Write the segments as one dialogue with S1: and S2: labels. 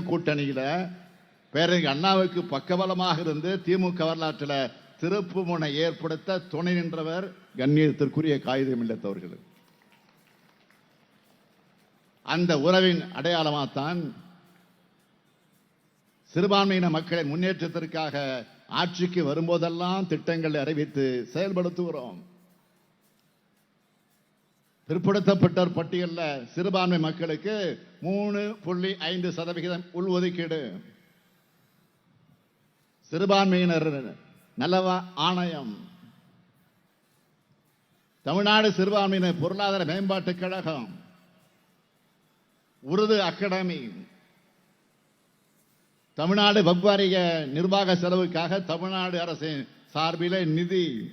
S1: கூட்டணியில் பேரறிஞர் அண்ணாவுக்கு பக்கபலமாக இருந்து திமுக வரலாற்றில் திருப்பு முனை ஏற்படுத்த துணை நின்றவர் கண்ணியத்திற்குரிய காகிதம் இல்லத்தவர்கள் அந்த உறவின் அடையாளமாகத்தான் சிறுபான்மையின மக்களின் முன்னேற்றத்திற்காக ஆட்சிக்கு வரும்போதெல்லாம் திட்டங்களை அறிவித்து செயல்படுத்துகிறோம். பிற்படுத்தப்பட்டோர் பட்டியலில் சிறுபான்மை மக்களுக்கு மூணு புள்ளி ஐந்து சதவிகிதம் உள்ஒதுக்கீடு. சிறுபான்மையினர் நலவ ஆணையம். தமிழ்நாடு சிறுபான்மையினர் பொருளாதார மேம்பாட்டுக் கழகம். உருது அகாடமி. தமிழ்நாடு வக்வாரிய நிர்வாக செலவுக்காக தமிழ்நாடு அரசின் சார்பிலே நிதி.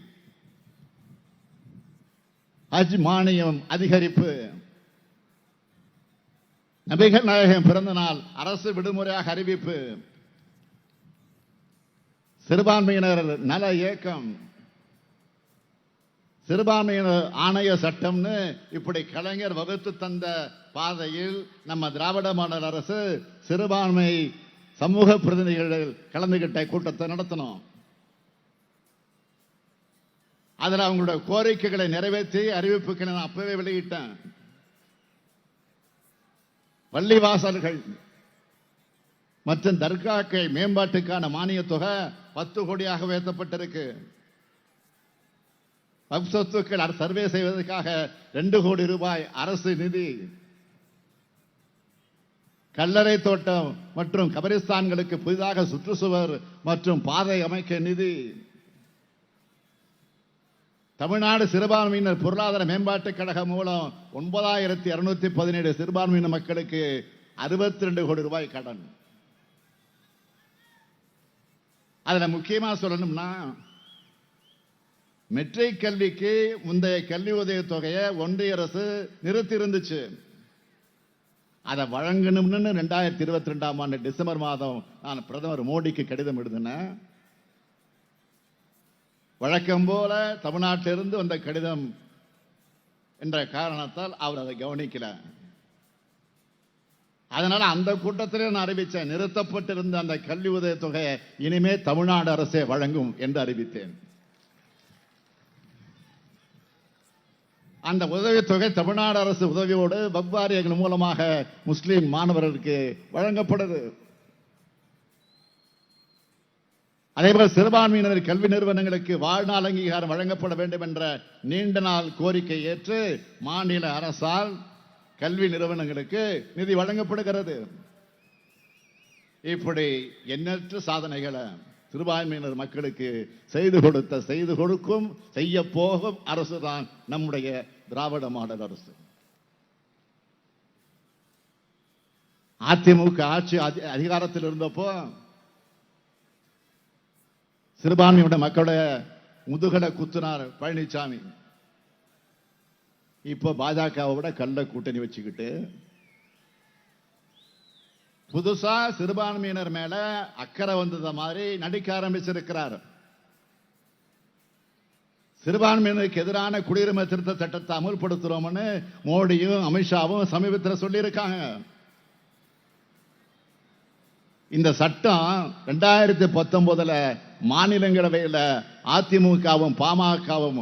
S1: ஹஜ் மானியம் அதிகரிப்பு. நபிகள் நாயகம் பிறந்த நாள் அரசு விடுமுறையாக அறிவிப்பு. சிறுபான்மையினர் நல இயக்கம். சிறுபான்மையினர் ஆணைய சட்டம்னு இப்படி கலைஞர் வகுத்து தந்த பாதையில் நம்ம திராவிட மாடல் அரசு சிறுபான்மை சமூக பிரதிநிதிகள் கலந்துகிட்ட கூட்டத்தை நடத்தணும் அதில் அவங்களோட கோரிக்கைகளை நிறைவேற்றி அறிவிப்புகளை நான் அப்பவே வெளியிட்டேன். பள்ளிவாசல்கள் மற்றும் தர்காக்கள் மேம்பாட்டுக்கான மானிய தொகை பத்து கோடியாக உயர்த்தப்பட்டிருக்கு. சொத்துக்கள் சர்வே செய்வதற்காக ரெண்டு கோடி ரூபாய் அரசு நிதி. கல்லறை தோட்டம் மற்றும் கபரிஸ்தான்களுக்கு புதிதாக சுற்றுச்சுவர் மற்றும் பாதை அமைக்க நிதி. தமிழ்நாடு சிறுபான்மையினர் பொருளாதார மேம்பாட்டுக் கழகம் மூலம் ஒன்பதாயிரத்தி இருநூத்தி பதினேழு சிறுபான்மையினர் மக்களுக்கு அறுபத்தி ரெண்டு கோடி ரூபாய் கடன். அதுல முக்கியமா சொல்லணும்னா மெட்ரிக் கல்விக்கு முந்தைய கல்வி உதவி தொகையை ஒன்றிய அரசு நிறுத்தி இருந்துச்சு அதை வழங்கணும்னு ரெண்டாயிரத்தி இருபத்தி ரெண்டாம் ஆண்டு டிசம்பர் மாதம் நான் பிரதமர் மோடிக்கு கடிதம் எழுதினேன். வழக்கம் போல தமிழ்நாட்டிலிருந்து வந்த கடிதம் என்ற காரணத்தால் அவர் அதை கவனிக்கல. அதனால அந்த கூட்டத்திலே நான் அறிவித்தேன் நிறுத்தப்பட்டிருந்த அந்த கல்வி உதவி தொகையை இனிமே தமிழ்நாடு அரசே வழங்கும் என்று அறிவித்தேன். அந்த உதவித்தொகை தமிழ்நாடு அரசு உதவியோடு வவ்வாரியங்கள் மூலமாக முஸ்லீம் மாணவர்களுக்கு வழங்கப்படுது. அதேபோல சிறுபான்மையினர் கல்வி நிறுவனங்களுக்கு வாழ்நாள் அங்கீகாரம் வழங்கப்பட வேண்டும் என்ற நீண்ட நாள் கோரிக்கை ஏற்று மாநில அரசால் கல்வி நிறுவனங்களுக்கு நிதி வழங்கப்படுகிறது. இப்படி எண்ணற்ற சாதனைகளை சிறுபான்மையினர் மக்களுக்கு செய்து கொடுத்த செய்து கொடுக்கும் செய்ய போகும் அரசு தான் நம்முடைய திராவிட மாடல் அரசு. அதிமுக ஆட்சி அதி- அதிகாரத்தில் இருந்தப்போ சிறுபான்மையுடைய மக்களுடைய முதுகலை குத்துனார் பழனிசாமி இப்போ பாஜகவை விட கள்ள கூட்டணி வச்சுக்கிட்டு புதுசா சிறுபான்மையினர் மேல அக்கறை வந்தத மாதிரி நடிக்க ஆரம்பிச்சிருக்கிறார். சிறுபான்மையினருக்கு எதிரான குடியுரிமை திருத்த சட்டத்தை அமல்படுத்துறோம்னு மோடியும் அமித்ஷாவும் சமீபத்தில் சொல்லியிருக்காங்க. இந்த சட்டம் ரெண்டாயிரத்தி பத்தொன்பதுல மாநிலங்களவையில் அதிமுகவும் பாமகவும்